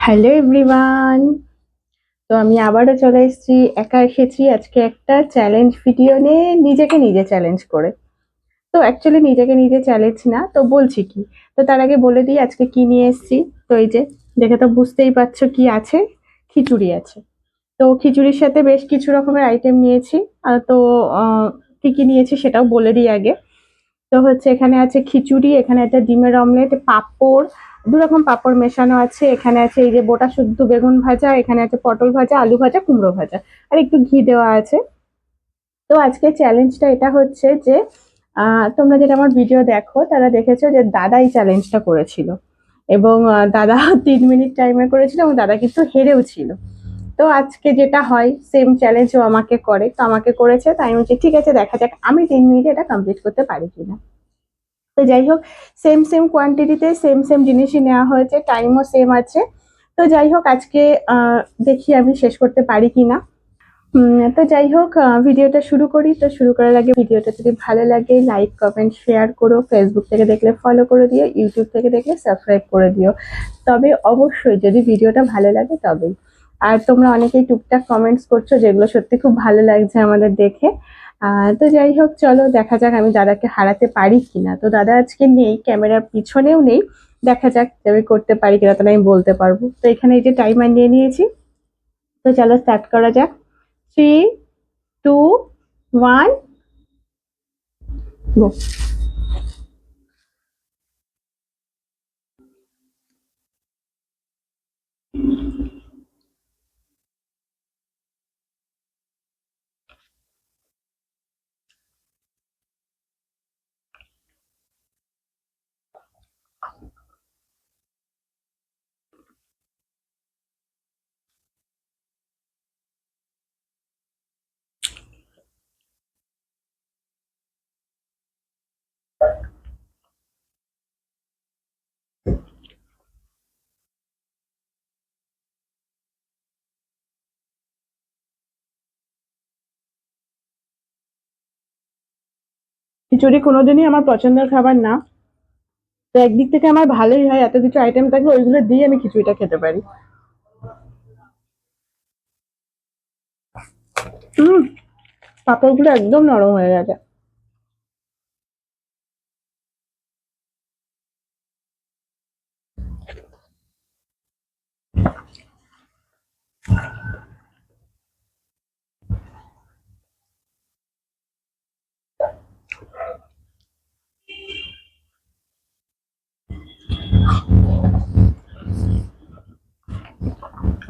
Hello everyone. তো আমি আবারও চলে এসেছি, একা এসেছি আজকে একটা চ্যালেঞ্জ ভিডিও নিয়ে, নিজেকে নিজে চ্যালেঞ্জ করে। তো অ্যাকচুয়ালি নিজেকে নিজে চ্যালেঞ্জ না, তো বলছি কি? তো তার আগে বলে দিই আজকে কি নিয়ে এসেছি। তো এই যে, দেখে তো বুঝতেই পারছ কি আছে, খিচুড়ি আছে। তো খিচুড়ির সাথে বেশ কিছু রকমের আইটেম নিয়েছি। তো কি কি নিয়েছি সেটাও বলে দিই আগে। তো হচ্ছে এখানে আছে খিচুড়ি, এখানে একটা ডিমের অমলেট পাঁপড় দু রকম পাঁপড় মেশানো আছে, এখানে আছে এই যে গোটা শুদ্ধ বেগুন ভাজা, এখানে আছে পটল ভাজা, আলু ভাজা, কুমড়ো ভাজা। আর একটু ঘি দেওয়া আছে। তো আজকে চ্যালেঞ্জটা এটা হচ্ছে যে তোমরা যেটা আমার ভিডিও দেখো, তারা দেখেছ যে দাদা এই চ্যালেঞ্জটা করেছিল। এবং দাদা তিন মিনিট টাইমে করেছিল এবং দাদা কিন্তু হেরেও ছিল। তো আজকে যেটা হয় সেম চ্যালেঞ্জ ও আমাকে করে। তো আমাকে করেছে, তাই আমি ঠিক আছে, দেখা যাক আমি তিন মিনিটে এটা কমপ্লিট করতে পারি কিনা। তো যাই হোক সেম সেম কোয়ান্টিটিতে সেম সেম জিনিসই নেওয়া হয়েছে টাইমও সেম আছে। তো যাই হোক, আজকে দেখি আমি শেষ করতে পারি কি না তো যাই হোক ভিডিওটা শুরু করি। তো শুরু করার আগে ভিডিওটা যদি ভালো লাগে লাইক কমেন্ট শেয়ার করো। ফেসবুক থেকে দেখলে ফলো করে দিও ইউটিউব থেকে দেখলে সাবস্ক্রাইব করে দিও। তবে অবশ্যই যদি ভিডিওটা ভালো লাগে, তবেই। আর তোমরা অনেকেই টুকটাক কমেন্টস করছ, যেগুলো সত্যি খুব ভালো লাগছে আমাদের দেখে। তো যাই হোক, চলো দেখা যাক আমি দাদাকে হারাতে পারি কিনা। তো দাদা আজকে নেই, ক্যামেরার পিছনেও নেই। দেখা যাক আমি করতে পারি কিনা, তাহলে আমি বলতে পারব। তো এখানে এই যে টাইমার নিয়ে নিয়েছি। তো চলো স্টার্ট করা যাক। থ্রি টু ওয়ান খিচুড়ি কোনোদিনই আমার পছন্দের খাবার না। তো একদিক থেকে আমার ভালোই হয়, এত কিছু আইটেম থাকলে ওইগুলো দিয়ে আমি খিচুড়িটা খেতে পারি। হুম, পাঁপড়গুলো একদম নরম হয়ে গেছে।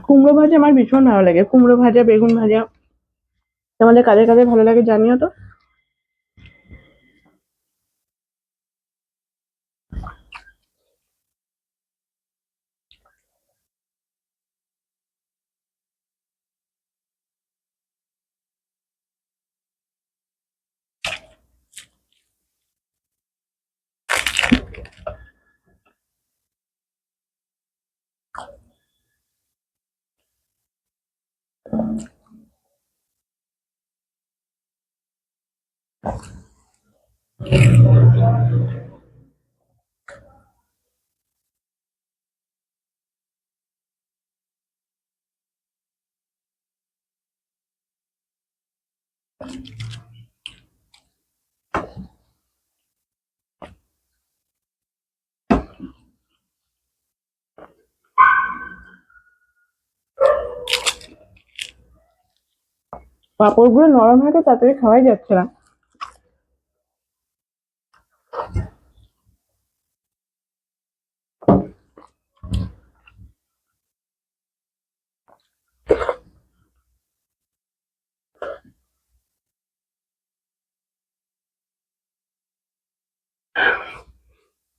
কুমড়ো ভাজা আমার ভীষণ ভালো লাগে। কুমড়ো ভাজা, বেগুন ভাজা। তোমাদের কাদের কাদের ভালো লাগে জানিও তো? পাঁপড়গুলো নরম হয়ে তো তাড়াতাড়ি খাওয়াই যাচ্ছে না।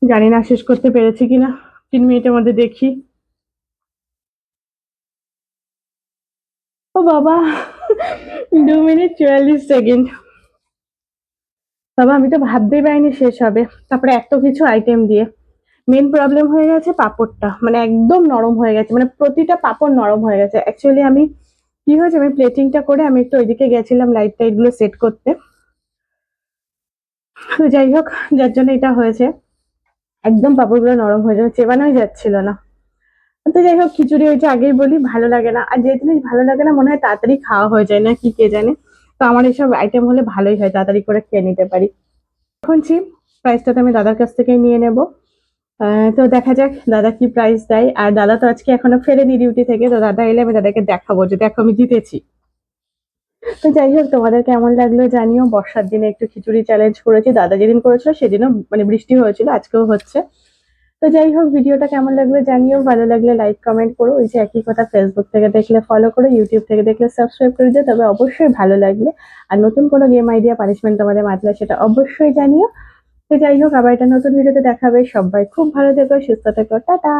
জানি না শেষ করতে পেরেছি কিনা। তিন মিনিটের মধ্যে দেখি। ও বাবা, দু মিনিট চুয়াল্লিশ সেকেন্ড। বাবা, আমি তো ভাবতেই পারিনি শেষ হবে। তারপরে এত কিছু আইটেম দিয়ে। মেন প্রবলেম হয়ে গেছে পাপড়টা। মানে একদম নরম হয়ে গেছে। মানে প্রতিটা পাপড় নরম হয়ে গেছে। অ্যাকচুয়ালি আমি কি হয়েছে, আমি প্লেটিংটা করে আমি একটু ওইদিকে গেছিলাম লাইট টাইটগুলো সেট করতে। তো যাই হোক, যার জন্য এটা হয়েছে। একদম পাপড়গুলো নরম হয়ে যাবে চেবানোই যাচ্ছিল না। তো যাই হোক, খিচুড়ি হয়েছে আগেই বলি, ভালো লাগে না। আর যে জিনিস ভালো লাগে না, মনে হয় তাড়াতাড়ি খাওয়া হয়ে যায় না, কি কে জানে। তো আমার এইসব আইটেম হলে ভালোই হয়, তাড়াতাড়ি করে খেয়ে নিতে পারি। এখন চিপ প্রাইসটা তো আমি দাদার কাছ থেকেই নিয়ে নেব। তো দেখা যাক দাদা কি প্রাইস দেয়। আর দাদা তো আজকে এখনও ফেরেনি ডিউটি থেকে, তো দাদা এলে আমি দাদাকে দেখাবো যে, দেখো আমি জিতেছি। তো যাই হোক, তোমাদের কেমন লাগল জানিও। বর্ষার দিনে একটু খিচুড়ি চ্যালেঞ্জ করেছি। দাদা যেদিন করেছিল সেদিনও মানে বৃষ্টি হয়েছিল, আজকেও হচ্ছে। তো যাই হোক, ভিডিওটা কেমন লাগল জানিও। ভালো লাগলে লাইক কমেন্ট করো। ওই যে একই কথা ফেসবুক থেকে দেখলে ফলো করো ইউটিউব থেকে দেখলে সাবস্ক্রাইব করে দিও। তবে অবশ্যই ভালো লাগলে। আর নতুন কোনো গেম আইডিয়া পানিশমেন্ট তোমাদের মাতলে সেটা অবশ্যই জানিও। তো যাই হোক, আবার একটা নতুন ভিডিওতে দেখাবে। সবাই খুব ভালো থেকো, সুস্থ থেকো। টাটা!